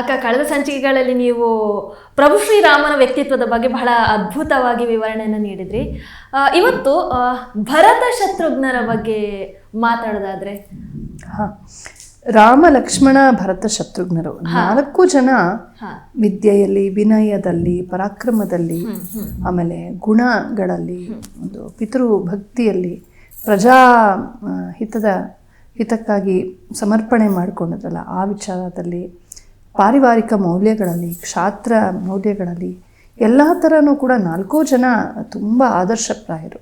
ಅಕ್ಕ ಕಳೆದ ಸಂಚಿಕೆಗಳಲ್ಲಿ ನೀವು ಪ್ರಭು ಶ್ರೀರಾಮನ ವ್ಯಕ್ತಿತ್ವದ ಬಗ್ಗೆ ಬಹಳ ಅದ್ಭುತವಾಗಿ ವಿವರಣೆಯನ್ನು ನೀಡಿದ್ರಿ. ಇವತ್ತು ಭರತ ಶತ್ರುಘ್ನರ ಬಗ್ಗೆ ಮಾತಾಡೋದಾದ್ರೆ? ಹಾ ರಾಮ ಲಕ್ಷ್ಮಣ ಭರತ ಶತ್ರುಘ್ನರು ನಾಲ್ಕು ಜನ ವಿದ್ಯೆಯಲ್ಲಿ ವಿನಯದಲ್ಲಿ ಪರಾಕ್ರಮದಲ್ಲಿ ಆಮೇಲೆ ಗುಣಗಳಲ್ಲಿ ಒಂದು ಪಿತೃ ಭಕ್ತಿಯಲ್ಲಿ ಪ್ರಜಾ ಹಿತದ ಹಿತಕ್ಕಾಗಿ ಸಮರ್ಪಣೆ ಮಾಡಿಕೊಂಡಿದ್ರಲ್ಲ ಆ ವಿಚಾರದಲ್ಲಿ ಪಾರಿವಾರಿಕ ಮೌಲ್ಯಗಳಲ್ಲಿ ಕ್ಷಾತ್ರ ಮೌಲ್ಯಗಳಲ್ಲಿ ಎಲ್ಲ ಥರನೂ ಕೂಡ ನಾಲ್ಕೂ ಜನ ತುಂಬ ಆದರ್ಶಪ್ರಾಯರು.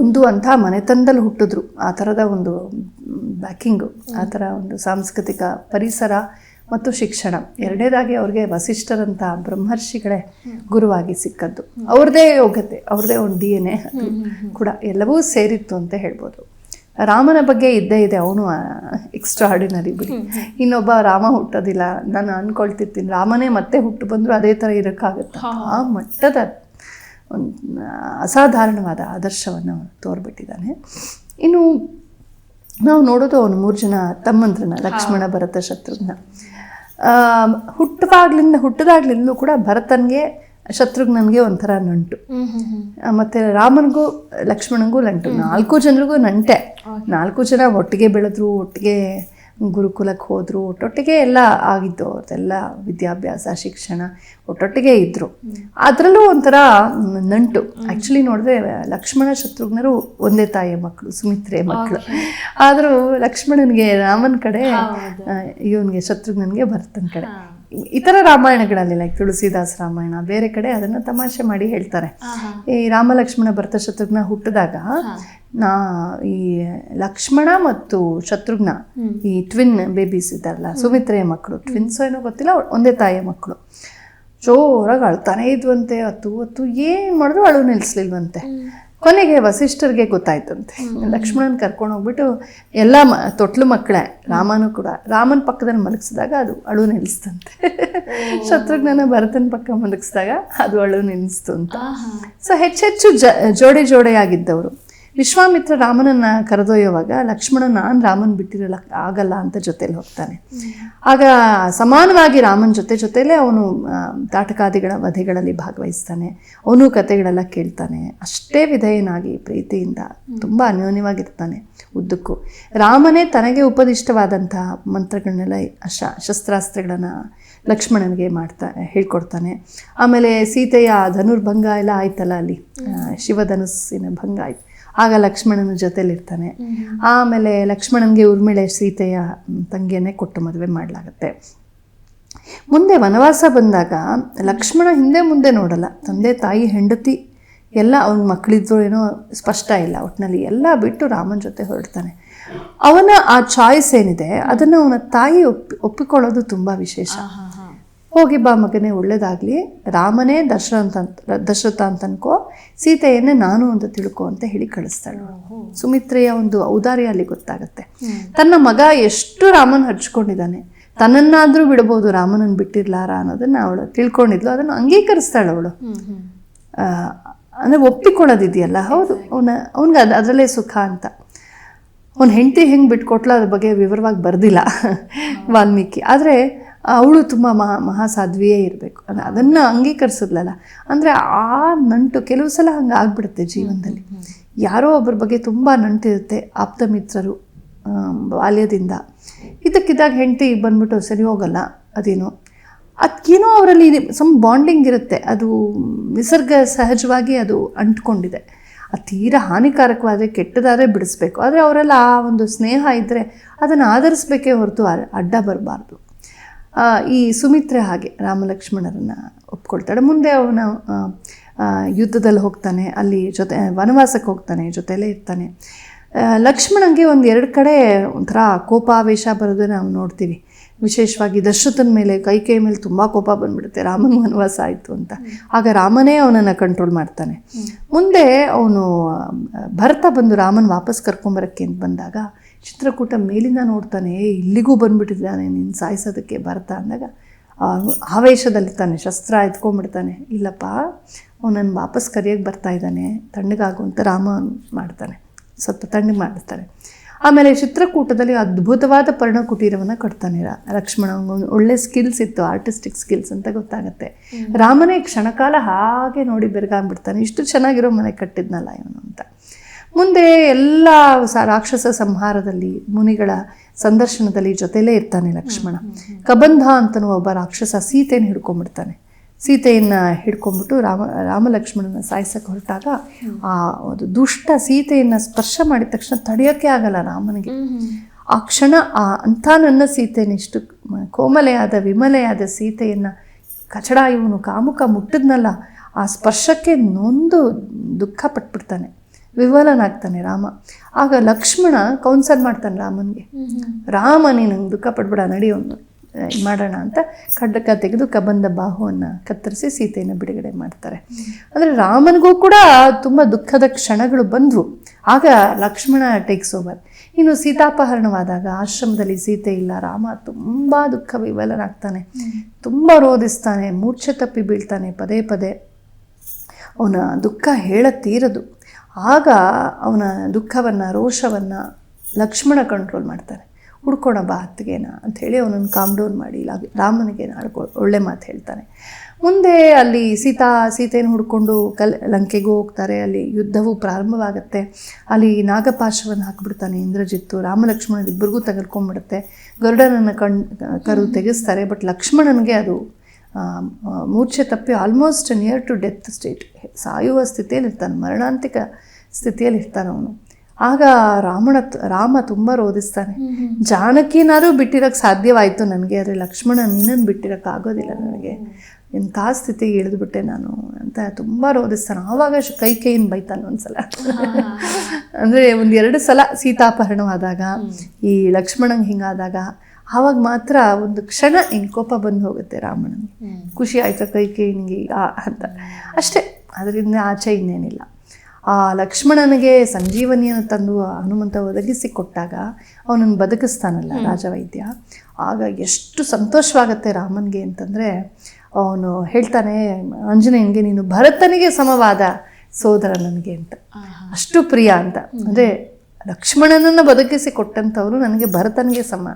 ಒಂದು ಅಂಥ ಮನೆತನದಲ್ಲಿ ಹುಟ್ಟಿದ್ರು. ಆ ಥರದ ಒಂದು ಬ್ಯಾಕಿಂಗು ಆ ಥರ ಒಂದು ಸಾಂಸ್ಕೃತಿಕ ಪರಿಸರ ಮತ್ತು ಶಿಕ್ಷಣ. ಎರಡನೇದಾಗಿ ಅವ್ರಿಗೆ ವಸಿಷ್ಠರಂಥ ಬ್ರಹ್ಮರ್ಷಿಗಳೇ ಗುರುವಾಗಿ ಸಿಕ್ಕದ್ದು. ಅವ್ರದೇ ಯೋಗ್ಯತೆ ಅವ್ರದೇ ಒಂದು ಡಿ ಎನ್ ಎ ಕೂಡ ಎಲ್ಲವೂ ಸೇರಿತ್ತು ಅಂತ ಹೇಳ್ಬೋದು. ರಾಮನ ಬಗ್ಗೆ ಇದ್ದೇ ಇದೆ ಅವನು ಎಕ್ಸ್ಟ್ರಾ ಆರ್ಡಿನರಿ ಬಿಡಿ. ಇನ್ನೊಬ್ಬ ರಾಮ ಹುಟ್ಟೋದಿಲ್ಲ ನಾನು ಅನ್ಕೊಳ್ತಿರ್ತೀನಿ. ರಾಮನೇ ಮತ್ತೆ ಹುಟ್ಟು ಬಂದರೂ ಅದೇ ಥರ ಇರೋಕ್ಕಾಗುತ್ತೆ? ಆ ಮಟ್ಟದ ಒಂದು ಅಸಾಧಾರಣವಾದ ಆದರ್ಶವನ್ನು ತೋರ್ಬಿಟ್ಟಿದ್ದಾನೆ. ಇನ್ನು ನಾವು ನೋಡೋದು ಅವನು ಮೂರು ಜನ ತಮ್ಮಂದ್ರನ್ನ ಲಕ್ಷ್ಮಣ ಭರತ ಶತ್ರುಘ್ನ. ಹುಟ್ಟುವಾಗ್ಲಿಂದ ಹುಟ್ಟದಾಗ್ಲಿಂದಲೂ ಕೂಡ ಭರತನ್ಗೆ ಶತ್ರುಘ್ನನ್ಗೆ ಒಂಥರ ನಂಟು. ಮತ್ತು ರಾಮನಿಗೂ ಲಕ್ಷ್ಮಣನಿಗೂ ನಂಟು. ನಾಲ್ಕು ಜನರಿಗೂ ನಂಟೆ. ನಾಲ್ಕು ಜನ ಒಟ್ಟಿಗೆ ಬೆಳೆದ್ರು ಒಟ್ಟಿಗೆ ಗುರುಕುಲಕ್ಕೆ ಹೋದ್ರು ಒಟ್ಟೊಟ್ಟಿಗೆ ಎಲ್ಲ ಆಗಿದ್ದು ಅವ್ರದ್ದೆಲ್ಲ ವಿದ್ಯಾಭ್ಯಾಸ ಶಿಕ್ಷಣ ಒಟ್ಟೊಟ್ಟಿಗೆ ಇದ್ದರು ಅದರಲ್ಲೂ ಒಂಥರ ನಂಟು. ಆ್ಯಕ್ಚುಲಿ ನೋಡಿದ್ರೆ ಲಕ್ಷ್ಮಣ ಶತ್ರುಘ್ನರು ಒಂದೇ ತಾಯಿಯ ಮಕ್ಕಳು ಸುಮಿತ್ರೆ ಮಕ್ಕಳು ಆದರೂ ಲಕ್ಷ್ಮಣನಿಗೆ ರಾಮನ ಕಡೆ ಇವನಿಗೆ ಶತ್ರುಘ್ನನಿಗೆ ಭರತನ ಕಡೆ. ಇತರ ರಾಮಾಯಣಗಳಲ್ಲಿ ಲೈಕ್ ತುಳಸಿದಾಸ್ ರಾಮಾಯಣ ಬೇರೆ ಕಡೆ ಅದನ್ನ ತಮಾಷೆ ಮಾಡಿ ಹೇಳ್ತಾರೆ. ಈ ರಾಮ ಲಕ್ಷ್ಮಣ ಭರತ ಶತ್ರುಘ್ನ ಹುಟ್ಟಿದಾಗ ನಾ ಈ ಲಕ್ಷ್ಮಣ ಮತ್ತು ಶತ್ರುಘ್ನ ಈ ಟ್ವಿನ್ ಬೇಬೀಸ್ ಇದ್ದಾರಲ್ಲ ಸುಮಿತ್ರೆಯ ಮಕ್ಕಳು. ಟ್ವಿನ್ಸ್ ಏನೋ ಗೊತ್ತಿಲ್ಲ ಒಂದೇ ತಾಯಿಯ ಮಕ್ಕಳು. ಜೋರಾಗಿ ಅಳ್ತಾನೆ ಇದ್ವಂತೆ ಅತ್ತು ಅತ್ತು ಏನು ಮಾಡಿದ್ರು ಅಳು ನಿಲ್ಲಿಸ್ಲಿಲ್ವಂತೆ ಕೊನೆಗೆ ವಸಿಷ್ಠರಿಗೆ ಗೊತ್ತಾಯ್ತಂತೆ. ಲಕ್ಷ್ಮಣನ ಕರ್ಕೊಂಡು ಹೋಗ್ಬಿಟ್ಟು ಎಲ್ಲ ಮ ತೊಟ್ಲು ಮಕ್ಕಳೇ ರಾಮನು ಕೂಡ ರಾಮನ ಪಕ್ಕದಲ್ಲಿ ಮಲಗಿಸಿದಾಗ ಅದು ಅಳು ನಿಲ್ಲಿಸ್ತಂತೆ ಶತ್ರುಘ್ನನ ಭರತನ ಪಕ್ಕ ಮಲಗಿಸಿದಾಗ ಅದು ಅಳು ನಿಲ್ಲಿಸ್ತು ಅಂತ. ಸೊ ಹೆಚ್ಚೆಚ್ಚು ಜ ಜೋಡೆ ಜೋಡೆಯಾಗಿದ್ದವರು. ವಿಶ್ವಾಮಿತ್ರ ರಾಮನನ್ನ ಕರೆದೊಯ್ಯುವಾಗ ಲಕ್ಷ್ಮಣ, ನಾನು ರಾಮನ್ ಬಿಟ್ಟಿರಲ್ಲ ಆಗಲ್ಲ ಅಂತ ಜೊತೆಲಿ ಹೋಗ್ತಾನೆ. ಆಗ ಸಮಾನವಾಗಿ ರಾಮನ ಜೊತೆ ಜೊತೆಯಲ್ಲೇ ಅವನು ತಾಟಕಾದಿಗಳ ವಧೆಗಳಲ್ಲಿ ಭಾಗವಹಿಸ್ತಾನೆ. ಅವನು ಕತೆಗಳೆಲ್ಲ ಕೇಳ್ತಾನೆ. ಅಷ್ಟೇ ವಿಧೇಯನಾಗಿ ಪ್ರೀತಿಯಿಂದ ತುಂಬ ಅನ್ಯೋನ್ಯವಾಗಿರ್ತಾನೆ ಉದ್ದಕ್ಕೂ. ರಾಮನೇ ತನಗೆ ಉಪದಿಷ್ಟವಾದಂತಹ ಮಂತ್ರಗಳನ್ನೆಲ್ಲ, ಶ, ಶಸ್ತ್ರಾಸ್ತ್ರಗಳನ್ನು ಲಕ್ಷ್ಮಣನಿಗೆ ಮಾಡ್ತಾ, ಹೇಳ್ಕೊಡ್ತಾನೆ. ಆಮೇಲೆ ಸೀತೆಯ ಧನುರ್ಭಂಗ ಎಲ್ಲ ಆಯ್ತಲ್ಲ ಅಲ್ಲಿ ಶಿವಧನುಸ್ಸಿನ ಭಂಗ ಆಯ್ತು. ಆಗ ಲಕ್ಷ್ಮಣನ ಜೊತೆಲಿರ್ತಾನೆ. ಆಮೇಲೆ ಲಕ್ಷ್ಮಣನಿಗೆ ಉರ್ಮಿಳೆ ಸೀತೆಯ ತಂಗಿಯನ್ನೇ ಕೊಟ್ಟು ಮದುವೆ ಮಾಡಲಾಗತ್ತೆ. ಮುಂದೆ ವನವಾಸ ಬಂದಾಗ ಲಕ್ಷ್ಮಣ ಹಿಂದೆ ಮುಂದೆ ನೋಡಲ್ಲ. ತಂದೆ ತಾಯಿ ಹೆಂಡತಿ ಎಲ್ಲ ಅವ್ನ ಮಕ್ಕಳಿದ್ರು ಏನೋ ಸ್ಪಷ್ಟ ಇಲ್ಲ. ಒಟ್ಟಿನಲ್ಲಿ ಎಲ್ಲ ಬಿಟ್ಟು ರಾಮನ ಜೊತೆ ಹೊರಡ್ತಾನೆ. ಅವನ ಆ ಚಾಯ್ಸ್ ಏನಿದೆ ಅದನ್ನು ಅವನ ತಾಯಿ ಒಪ್ಪಿ ಒಪ್ಪಿಕೊಳ್ಳೋದು ತುಂಬ ವಿಶೇಷ. ಹೋಗಿ ಬಾ ಮಗನೇ ಒಳ್ಳೇದಾಗ್ಲಿ. ರಾಮನೇ ದಶರಥ ಅಂತ ದಶರಥ ಅಂತ ಅನ್ಕೋ. ಸೀತೆಯನ್ನೇ ನಾನು ಅಂತ ತಿಳ್ಕೊ ಅಂತ ಹೇಳಿ ಕಳಿಸ್ತಾಳೆ ಸುಮಿತ್ರೆಯ ಒಂದು ಔದಾರ್ಯ ಅಲ್ಲಿ ಗೊತ್ತಾಗತ್ತೆ. ತನ್ನ ಮಗ ಎಷ್ಟು ರಾಮನ್ ಹಚ್ಕೊಂಡಿದ್ದಾನೆ ತನ್ನನ್ನಾದ್ರೂ ಬಿಡ್ಬೋದು ರಾಮನನ್ನು ಬಿಟ್ಟಿರ್ಲಾರ ಅನ್ನೋದನ್ನ ಅವಳು ತಿಳ್ಕೊಂಡಿದ್ಲು. ಅದನ್ನು ಅಂಗೀಕರಿಸ್ತಾಳೆ ಅವಳು. ಅಂದ್ರೆ ಒಪ್ಪಿಕೊಳ್ಳೋದಿದೆಯಲ್ಲ? ಹೌದು. ಅವನ ಅವನಿಗೆ ಅದು ಅದರಲ್ಲೇ ಸುಖ ಅಂತ. ಅವ್ನ ಹೆಂಡತಿ ಹೆಂಗೆ ಬಿಟ್ಕೊಟ್ಲ ಅದ್ರ ಬಗ್ಗೆ ವಿವರವಾಗಿ ಬರ್ದಿಲ್ಲ. ವಾಲ್ಮೀಕಿ. ಆದರೆ ಅವಳು ತುಂಬ ಮಹಾ ಮಹಾಸಾಧ್ವಿಯೇ ಇರಬೇಕು. ಅದನ್ನು ಅಂಗೀಕರಿಸಿದ್ಲಲ್ಲ. ಅಂದರೆ ಆ ನಂಟು ಕೆಲವು ಸಲ ಹಂಗೆ ಆಗ್ಬಿಡುತ್ತೆ ಜೀವನದಲ್ಲಿ. ಯಾರೋ ಒಬ್ಬರ ಬಗ್ಗೆ ತುಂಬ ನಂಟಿರುತ್ತೆ ಆಪ್ತ ಮಿತ್ರರು ಬಾಲ್ಯದಿಂದ. ಇದಕ್ಕಿದ್ದಾಗ ಹೆಂಡತಿ ಬಂದ್ಬಿಟ್ಟು ಸರಿ ಹೋಗಲ್ಲ ಅದೇನೋ. ಅದಕ್ಕೇನೋ ಅವರಲ್ಲಿ ಸಮ್ ಬಾಂಡಿಂಗ್ ಇರುತ್ತೆ. ಅದು ನಿಸರ್ಗ ಸಹಜವಾಗಿ ಅದು ಅಂಟ್ಕೊಂಡಿದೆ. ಅದು ತೀರ ಹಾನಿಕಾರಕವಾದರೆ ಕೆಟ್ಟದಾದರೆ ಬಿಡಿಸ್ಬೇಕು. ಆದರೆ ಅವರೆಲ್ಲ ಆ ಒಂದು ಸ್ನೇಹ ಇದ್ದರೆ ಅದನ್ನು ಆಧರಿಸ್ಬೇಕೇ ಹೊರತು ಅಡ್ಡ ಬರಬಾರ್ದು. ಈ ಸುಮಿತ್ರೆ ಹಾಗೆ ರಾಮಲಕ್ಷ್ಮಣರನ್ನು ಒಪ್ಕೊಳ್ತಾಳೆ. ಮುಂದೆ ಅವನ ಯುದ್ಧದಲ್ಲಿ ಹೋಗ್ತಾನೆ ಅಲ್ಲಿ ಜೊತೆ ವನವಾಸಕ್ಕೆ ಹೋಗ್ತಾನೆ ಜೊತೆಯಲ್ಲೇ ಇರ್ತಾನೆ. ಲಕ್ಷ್ಮಣಂಗೆ ಒಂದು ಎರಡು ಕಡೆ ಒಂಥರ ಕೋಪಾವೇಶ ಬರೋದು ನಾವು ನೋಡ್ತೀವಿ. ವಿಶೇಷವಾಗಿ ದಶರಥನ ಮೇಲೆ ಕೈ ಕೈ ಮೇಲೆ ತುಂಬ ಕೋಪ ಬಂದ್ಬಿಡುತ್ತೆ. ರಾಮನ ವನವಾಸ ಆಯಿತು ಅಂತ. ಆಗ ರಾಮನೇ ಅವನನ್ನು ಕಂಟ್ರೋಲ್ ಮಾಡ್ತಾನೆ. ಮುಂದೆ ಅವನು ಭರತ ಬಂದು ರಾಮನ ವಾಪಸ್ ಕರ್ಕೊಂಬರಕ್ಕೆ ಅಂತ ಬಂದಾಗ ಚಿತ್ರಕೂಟ ಮೇಲಿಂದ ನೋಡ್ತಾನೆ ಇಲ್ಲಿಗೂ ಬಂದುಬಿಟ್ಟಿದ್ದಾನೆ ನೀನು ಸಾಯಿಸೋದಕ್ಕೆ ಬರ್ತಾ? ಅಂದಾಗ ಆವೇಶದಲ್ಲಿ ತಾನೆ ಶಸ್ತ್ರ ಎತ್ಕೊಂಡ್ಬಿಡ್ತಾನೆ ಇಲ್ಲಪ್ಪ ಅವನನ್ನು ವಾಪಸ್ ಕರೆಯೋಕ್ಕೆ ಬರ್ತಾ ಇದ್ದಾನೆ ತಣ್ಣಗಾಗು ಅಂತ ರಾಮ ಮಾಡ್ತಾನೆ ಸ್ವಲ್ಪ ತಣ್ಣಗೆ ಮಾಡ್ತಾರೆ ಆಮೇಲೆ ಚಿತ್ರಕೂಟದಲ್ಲಿ ಅದ್ಭುತವಾದ ಪರ್ಣಕುಟೀರವನ್ನು ಕಟ್ತಾನೆ ಲಕ್ಷ್ಮಣ ಒಳ್ಳೆ ಸ್ಕಿಲ್ಸ್ ಇತ್ತು ಆರ್ಟಿಸ್ಟಿಕ್ ಸ್ಕಿಲ್ಸ್ ಅಂತ ಗೊತ್ತಾಗುತ್ತೆ. ರಾಮನೇ ಕ್ಷಣಕಾಲ ಹಾಗೆ ನೋಡಿ ಬೆರಗಾಗ್ಬಿಡ್ತಾನೆ ಇಷ್ಟು ಚೆನ್ನಾಗಿರೋ ಮನೆ ಕಟ್ಟಿದ್ನಲ್ಲ ಇವನು ಅಂತ. ಮುಂದೆ ಎಲ್ಲ ಸ ರಾಕ್ಷಸ ಸಂಹಾರದಲ್ಲಿ ಮುನಿಗಳ ಸಂದರ್ಶನದಲ್ಲಿ ಜೊತೆಲೇ ಇರ್ತಾನೆ ಲಕ್ಷ್ಮಣ. ಕಬಂಧ ಅಂತನೂ ಒಬ್ಬ ರಾಕ್ಷಸ ಸೀತೆಯನ್ನು ಹಿಡ್ಕೊಂಡ್ಬಿಡ್ತಾನೆ. ಸೀತೆಯನ್ನು ಹಿಡ್ಕೊಂಡ್ಬಿಟ್ಟು ರಾಮ ರಾಮ ಲಕ್ಷ್ಮಣನ ಸಾಯಿಸಕ್ಕೆ ಹೊರಟಾಗ ಆ ಒಂದು ದುಷ್ಟ ಸೀತೆಯನ್ನು ಸ್ಪರ್ಶ ಮಾಡಿದ ತಕ್ಷಣ ತಡೆಯೋಕ್ಕೆ ಆಗಲ್ಲ ರಾಮನಿಗೆ. ಆ ಕ್ಷಣ ಆ ಅಂಥ ನನ್ನ ಸೀತೆಯನ್ನು ಇಷ್ಟು ಕೋಮಲೆಯಾದ ವಿಮಲೆಯಾದ ಸೀತೆಯನ್ನು ಕಚಡ ಇವನು ಕಾಮುಕ ಮುಟ್ಟಿದ್ನಲ್ಲ ಆ ಸ್ಪರ್ಶಕ್ಕೆ ನೊಂದು ದುಃಖ ಪಟ್ಬಿಡ್ತಾನೆ. ವಿವಲನಾಗ್ತಾನೆ ರಾಮ. ಆಗ ಲಕ್ಷ್ಮಣ ಕೌನ್ಸಲ್ ಮಾಡ್ತಾನೆ ರಾಮನಿಗೆ. ರಾಮ ನೀನು ದುಃಖ ಪಡ್ಬೇಡ ನಡಿ ಒಂದು ಮಾಡೋಣ ಅಂತ ಖಡ್ಡಕ ತೆಗೆದು ಕಬಂದ ಬಾಹುವನ್ನು ಕತ್ತರಿಸಿ ಸೀತೆಯನ್ನು ಬಿಡುಗಡೆ ಮಾಡ್ತಾರೆ. ಅಂದರೆ ರಾಮನಿಗೂ ಕೂಡ ತುಂಬ ದುಃಖದ ಕ್ಷಣಗಳು ಬಂದವು. ಆಗ ಲಕ್ಷ್ಮಣ ಟೇಕ್ಸ್ ಓವರ್ ಇನ್ನು ಸೀತಾಪಹರಣವಾದಾಗ ಆಶ್ರಮದಲ್ಲಿ ಸೀತೆ ಇಲ್ಲ ರಾಮ ತುಂಬ ದುಃಖ ವಿವಲನಾಗ್ತಾನೆ. ತುಂಬ ರೋಧಿಸ್ತಾನೆ ಮೂರ್ಛೆ ತಪ್ಪಿ ಬೀಳ್ತಾನೆ ಪದೇ ಪದೇ. ಅವನ ದುಃಖ ಹೇಳತೀರದು ಆಗ ಅವನ ದುಃಖವನ್ನು ರೋಷವನ್ನು ಲಕ್ಷ್ಮಣ ಕಂಟ್ರೋಲ್ ಮಾಡ್ತಾನೆ ಹುಡ್ಕೋಣ ಬಾ ಅತ್ತಿಗೆನ ಅಂಥೇಳಿ ಅವನನ್ನು ಕಾಮ್ ಡೌನ್ ಮಾಡಿ ಲ- ರಾಮನಿಗೆ ನಾಡ್ಕೊ ಒಳ್ಳೆ ಮಾತು ಹೇಳ್ತಾನೆ. ಮುಂದೆ ಅಲ್ಲಿ ಸೀತಾ ಸೀತೆಯನ್ನು ಹುಡ್ಕೊಂಡು ಕಲ್ ಲಂಕೆಗೂ ಹೋಗ್ತಾರೆ. ಅಲ್ಲಿ ಯುದ್ಧವು ಪ್ರಾರಂಭವಾಗುತ್ತೆ. ಅಲ್ಲಿ ನಾಗಪಾಶವನ್ನು ಹಾಕ್ಬಿಡ್ತಾನೆ ಇಂದ್ರಜಿತ್ತು. ರಾಮ ಲಕ್ಷ್ಮಣ ಇಬ್ಬರಿಗೂ ಗರುಡನನ್ನು ಕಣ್ ಕರು ತೆಗೆಸ್ತಾರೆ. ಬಟ್ ಲಕ್ಷ್ಮಣನಿಗೆ ಅದು ಮೂರ್ಛೆ ತಪ್ಪಿ almost near to death state ಸಾಯುವ ಸ್ಥಿತಿಯಲ್ಲಿ ಇರ್ತಾನೆ ಮರಣಾಂತಿಕ ಸ್ಥಿತಿಯಲ್ಲಿ ಇರ್ತಾನೆ ಅವನು. ಆಗ ರಾಮಣ ರಾಮ ತುಂಬ ರೋಧಿಸ್ತಾನೆ ಜಾನಕಿನಾರು ಬಿಟ್ಟಿರೋಕೆ ಸಾಧ್ಯವಾಯಿತು ನನಗೆ ಆದರೆ ಲಕ್ಷ್ಮಣ ನಿನ್ನನ್ನು ಬಿಟ್ಟಿರೋಕೆ ಆಗೋದಿಲ್ಲ ನನಗೆ. ಎಂಥ ಸ್ಥಿತಿಗೆ ಇಳಿದ್ಬಿಟ್ಟೆ ನಾನು ಅಂತ ತುಂಬ ರೋಧಿಸ್ತಾನೆ ಆವಾಗ ಕೈ ಕೈಯಿಂದ ಬೈತಾನೆ ಒಂದ್ಸಲ. ಅಂದರೆ ಒಂದು ಎರಡು ಸಲ ಸೀತಾಪಹರಣವಾದಾಗ ಈ ಲಕ್ಷ್ಮಣಂಗೆ ಹಿಂಗಾದಾಗ ಆವಾಗ ಮಾತ್ರ ಒಂದು ಕ್ಷಣ ಹಿಂಗೆ ಕೋಪ ಬಂದು ಹೋಗುತ್ತೆ ರಾಮನ ಖುಷಿ ಆಯ್ತಾ ಕೈ ಈಗ ಅಂತ. ಅಷ್ಟೇ ಅದರಿಂದ ಆಚೆ ಇನ್ನೇನಿಲ್ಲ. ಆ ಲಕ್ಷ್ಮಣನಿಗೆ ಸಂಜೀವನಿಯನ್ನು ತಂದು ಹನುಮಂತ ಒದಗಿಸಿ ಕೊಟ್ಟಾಗ ಅವನನ್ನು ಬದುಕಿಸ್ತಾನಲ್ಲ ರಾಜವೈದ್ಯ. ಆಗ ಎಷ್ಟು ಸಂತೋಷವಾಗುತ್ತೆ ರಾಮನಿಗೆ ಅಂತಂದರೆ ಅವನು ಹೇಳ್ತಾನೆ ಆಂಜನೇಯನಿಗೆ ನೀನು ಭರತನಿಗೆ ಸಮವಾದ ಸೋದರ ನನಗೆ ಅಂತ. ಅಷ್ಟು ಪ್ರಿಯ ಅಂತ. ಅಂದರೆ ಲಕ್ಷ್ಮಣನನ್ನು ಬದುಕಿಸಿ ಕೊಟ್ಟಂಥವ್ರು ನನಗೆ ಭರತನಿಗೆ ಸಮ.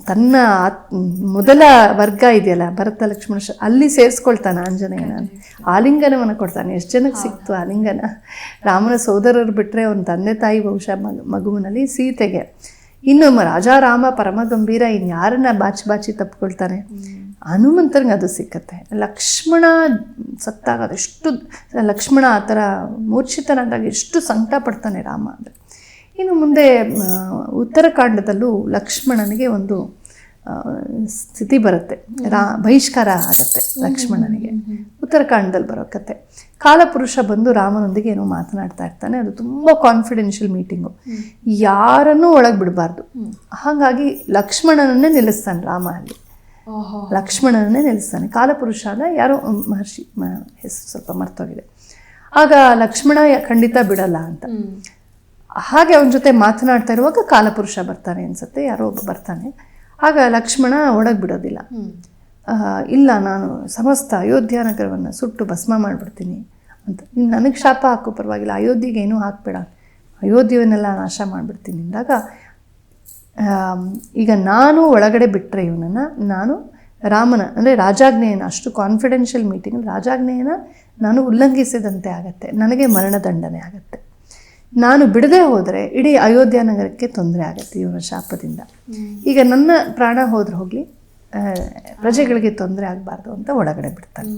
ತನ್ನ ಆತ್- ಮೊದಲ ವರ್ಗ ಇದೆಯಲ್ಲ ಭರತ ಲಕ್ಷ್ಮಣ ಅಲ್ಲಿ ಸೇರಿಸ್ಕೊಳ್ತಾನೆ ಆಂಜನೇಯನ. ಆಲಿಂಗನವನ್ನು ಕೊಡ್ತಾನೆ. ಎಷ್ಟು ಜನಕ್ಕೆ ಸಿಕ್ತು ಆಲಿಂಗನ? ರಾಮನ ಸೋದರರು ಬಿಟ್ಟರೆ ಅವನ ತಂದೆ ತಾಯಿ ಬಹುಶಃ ಮಗು ಮಗುವಿನಲ್ಲಿ ಸೀತೆಗೆ. ಇನ್ನು ರಾಜಾರಾಮ ರಾಜ ರಾಮ ಪರಮ ಗಂಭೀರ ಇನ್ಯಾರನ್ನ ಬಾಚಿ ಬಾಚಿ ತಪ್ಪಿಕೊಳ್ತಾನೆ ಹನುಮಂತನಿಗೆ ಅದು ಸಿಕ್ಕತ್ತೆ. ಲಕ್ಷ್ಮಣ ಸತ್ತಾಗ ಎಷ್ಟು ಲಕ್ಷ್ಮಣ ಆ ಥರ ಮೂರ್ಛಿತನಾದಾಗ ಎಷ್ಟು ಸಂಕಟ ಪಡ್ತಾನೆ ರಾಮ ಅಂದರೆ. ಇನ್ನು ಮುಂದೆ ಉತ್ತರಕಾಂಡದಲ್ಲೂ ಲಕ್ಷ್ಮಣನಿಗೆ ಒಂದು ಸ್ಥಿತಿ ಬರುತ್ತೆ. ರಾ ಬಹಿಷ್ಕಾರ ಆಗತ್ತೆ ಲಕ್ಷ್ಮಣನಿಗೆ. ಉತ್ತರಕಾಂಡದಲ್ಲಿ ಬರೋ ಕತೆ. ಕಾಲಪುರುಷ ಬಂದು ರಾಮನೊಂದಿಗೆ ಏನೋ ಮಾತನಾಡ್ತಾ ಇರ್ತಾನೆ. ಅದು ತುಂಬ ಕಾನ್ಫಿಡೆನ್ಷಿಯಲ್ ಮೀಟಿಂಗು ಯಾರನ್ನೂ ಒಳಗೆ ಬಿಡಬಾರ್ದು. ಹಾಗಾಗಿ ಲಕ್ಷ್ಮಣನನ್ನೇ ನಿಲ್ಲಿಸ್ತಾನೆ ರಾಮ ಅಲ್ಲಿ. ಲಕ್ಷ್ಮಣನನ್ನೇ ನಿಲ್ಲಿಸ್ತಾನೆ. ಕಾಲಪುರುಷ ಅಂದರೆ ಯಾರೋ ಮಹರ್ಷಿ ಹೆಸರು ಸ್ವಲ್ಪ ಮರ್ತೋಗಿದೆ. ಆಗ ಲಕ್ಷ್ಮಣ ಖಂಡಿತ ಬಿಡಲ್ಲ ಅಂತ. ಹಾಗೆ ಅವನ ಜೊತೆ ಮಾತನಾಡ್ತಾ ಇರುವಾಗ ಕಾಲಪುರುಷ ಬರ್ತಾನೆ ಅನ್ಸುತ್ತೆ, ಯಾರೋ ಒಬ್ಬ ಬರ್ತಾನೆ. ಆಗ ಲಕ್ಷ್ಮಣ ಒಳಗೆ ಬಿಡೋದಿಲ್ಲ ಇಲ್ಲ, ನಾನು ಸಮಸ್ತ ಅಯೋಧ್ಯ ನಗರವನ್ನು ಸುಟ್ಟು ಭಸ್ಮ ಮಾಡಿಬಿಡ್ತೀನಿ ಅಂತ. ನೀನು ನನಗೆ ಶಾಪ ಹಾಕು, ಪರವಾಗಿಲ್ಲ, ಅಯೋಧ್ಯೆಗೆ ಏನೂ ಹಾಕ್ಬೇಡ. ಅಯೋಧ್ಯೆಯನ್ನೆಲ್ಲ ನಾಶ ಮಾಡಿಬಿಡ್ತೀನಿ ಅಂದಾಗ ಈಗ ನಾನು ಒಳಗಡೆ ಬಿಟ್ಟರೆ ಇವನನ್ನು, ನಾನು ರಾಮನ, ಅಂದರೆ ರಾಜಾಜ್ಞೆಯನ್ನು, ಅಷ್ಟು ಕಾನ್ಫಿಡೆನ್ಷಿಯಲ್ ಮೀಟಿಂಗ್ ರಾಜಾಜ್ಞೆಯನ್ನು ನಾನು ಉಲ್ಲಂಘಿಸಿದಂತೆ ಆಗತ್ತೆ. ನನಗೆ ಮರಣದಂಡನೆ ಆಗತ್ತೆ. ನಾನು ಬಿಡದೆ ಹೋದರೆ ಇಡೀ ಅಯೋಧ್ಯ ನಗರಕ್ಕೆ ತೊಂದರೆ ಆಗುತ್ತೆ ಇವರ ಶಾಪದಿಂದ ಈಗ ನನ್ನ ಪ್ರಾಣ ಹೋದ್ರೆ ಹೋಗಲಿ ಪ್ರಜೆಗಳಿಗೆ ತೊಂದರೆ ಆಗಬಾರ್ದು ಅಂತ ಒಳಗಡೆ ಬಿಡ್ತಾರೆ.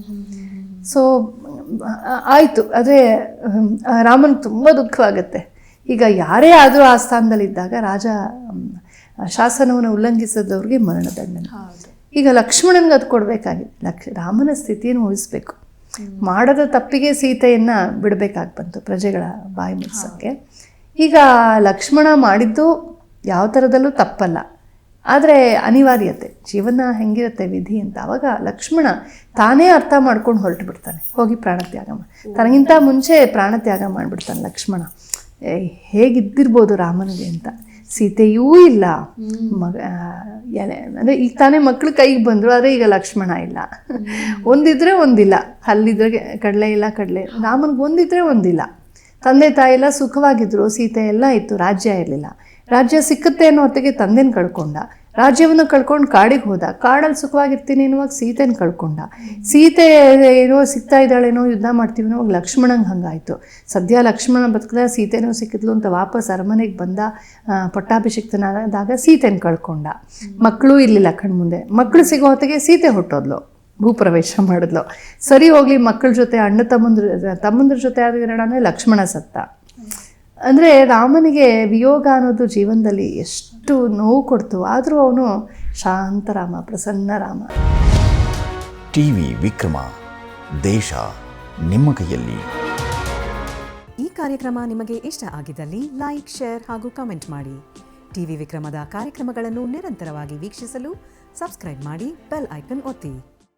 ಸೊ ಆಯಿತು. ಅದೇ ರಾಮನ್ ತುಂಬ ದುಃಖವಾಗುತ್ತೆ. ಈಗ ಯಾರೇ ಆದರೂ ಆ ಸ್ಥಾನದಲ್ಲಿದ್ದಾಗ ರಾಜ ಶಾಸನವನ್ನು ಉಲ್ಲಂಘಿಸಿದವ್ರಿಗೆ ಮರಣದಂಡನೆ ಈಗ ಲಕ್ಷ್ಮಣನ್ಗೆ ಅದು ಕೊಡಬೇಕಾಗಿದೆ ಲಕ್ಷ ರಾಮನ ಸ್ಥಿತಿಯನ್ನು ಉಳಿಸ್ಬೇಕು ಮಾಡದ ತಪ್ಪಿಗೆ ಸೀತೆಯನ್ನು ಬಿಡಬೇಕಾಗಿ ಬಂತು ಪ್ರಜೆಗಳ ಬಾಯಿ ಮುಚ್ಚೋಕ್ಕೆ ಈಗ ಲಕ್ಷ್ಮಣ ಮಾಡಿದ್ದು ಯಾವ ಥರದಲ್ಲೂ ತಪ್ಪಲ್ಲ. ಆದರೆ ಅನಿವಾರ್ಯತೆ ಜೀವನ ಹೆಂಗಿರುತ್ತೆ ವಿಧಿ ಅಂತ ಆವಾಗ ಲಕ್ಷ್ಮಣ ತಾನೇ ಅರ್ಥ ಮಾಡ್ಕೊಂಡು ಹೊರಟು ಬಿಡ್ತಾನೆ. ಹೋಗಿ ಪ್ರಾಣತ್ಯಾಗ ಮಾಡಿ ತನಗಿಂತ ಮುಂಚೆ ಪ್ರಾಣತ್ಯಾಗ ಮಾಡಿಬಿಡ್ತಾನೆ ಲಕ್ಷ್ಮಣ. ಹೇಗಿದ್ದಿರ್ಬೋದು ರಾಮನಿಗೆ ಅಂತ. ಸೀತೆಯೂ ಇಲ್ಲ. ಮಗ ಎಲೆ ಅಂದರೆ ಈಗ ತಾನೇ ಮಕ್ಕಳು ಕೈಗೆ ಬಂದರು ಆದರೆ ಈಗ ಲಕ್ಷ್ಮಣ ಇಲ್ಲ. ಒಂದಿದ್ರೆ ಒಂದಿಲ್ಲ. ಅಲ್ಲಿದ್ರೆ ಕಡಲೆ ಇಲ್ಲ ಕಡಲೆ. ರಾಮನಿಗೆ ಒಂದಿದ್ರೆ ಒಂದಿಲ್ಲ. ತಂದೆ ತಾಯಿ ಎಲ್ಲ ಸುಖವಾಗಿದ್ರು ಸೀತೆ ಎಲ್ಲ ಇತ್ತು ರಾಜ್ಯ ಇರಲಿಲ್ಲ. ರಾಜ್ಯ ಸಿಕ್ಕತ್ತೆ ಅನ್ನೋ ಹೊತ್ತಿಗೆ ತಂದೆನ ಕಳ್ಕೊಂಡ. ರಾಜ್ಯವನ್ನು ಕಳ್ಕೊಂಡು ಕಾಡಿಗೆ ಹೋದ. ಕಾಡಲ್ಲಿ ಸುಖವಾಗಿರ್ತೀನಿ ಅನ್ನುವಾಗ ಸೀತೆನ ಕಳ್ಕೊಂಡ. ಸೀತೆ ಏನೋ ಸಿಗ್ತಾ ಇದ್ದಾಳೇನೋ ಯುದ್ಧ ಮಾಡ್ತೀವಿ ಅನ್ನೋವಾಗ ಲಕ್ಷ್ಮಣಂಗೆ ಹಂಗಾಯ್ತು. ಸದ್ಯ ಲಕ್ಷ್ಮಣ ಬದುಕದ ಸೀತೆನೂ ಸಿಕ್ಕಿದ್ಲು ಅಂತ ವಾಪಸ್ ಅರಮನೆಗೆ ಬಂದ ಪಟ್ಟಾಭಿಷಿಕ್ತನಾದಾಗ ಸೀತೆನ ಕಳ್ಕೊಂಡ. ಮಕ್ಕಳು ಇರಲಿಲ್ಲ ಕಣ್ಮುಂದೆ. ಮಕ್ಕಳು ಸಿಗೋ ಹೊತ್ತಿಗೆ ಸೀತೆ ಹುಟ್ಟೋದ್ಲು. ಭೂಪ್ರವೇಶ ಮಾಡಿದ್ಲು. ಸರಿ ಹೋಗಲಿ ಮಕ್ಕಳ ಜೊತೆ, ಅಣ್ಣ ತಮ್ಮಂದ್ರ ತಮ್ಮಂದ್ರ ಜೊತೆ ಆಗಿರೋಣ ಲಕ್ಷ್ಮಣ ಸತ್ತ. ಅಂದರೆ ರಾಮನಿಗೆ ವಿಯೋಗ ಅನ್ನೋದು ಜೀವನದಲ್ಲಿ ಎಷ್ಟು ನೋವು ಕೊಡ್ತು ಆದರೂ ಅವನು ಶಾಂತ ರಾಮ ಪ್ರಸನ್ನ ರಾಮ. ಟಿ ವಿ ವಿಕ್ರಮ ದೇಶ ನಿಮ್ಮ ಕೈಯಲ್ಲಿ. ಈ ಕಾರ್ಯಕ್ರಮ ನಿಮಗೆ ಇಷ್ಟ ಆಗಿದ್ದಲ್ಲಿ ಲೈಕ್ ಶೇರ್ ಹಾಗೂ ಕಮೆಂಟ್ ಮಾಡಿ. ಟಿವಿ ವಿಕ್ರಮದ ಕಾರ್ಯಕ್ರಮಗಳನ್ನು ನಿರಂತರವಾಗಿ ವೀಕ್ಷಿಸಲು ಸಬ್ಸ್ಕ್ರೈಬ್ ಮಾಡಿ ಬೆಲ್ ಐಕನ್ ಒತ್ತಿ.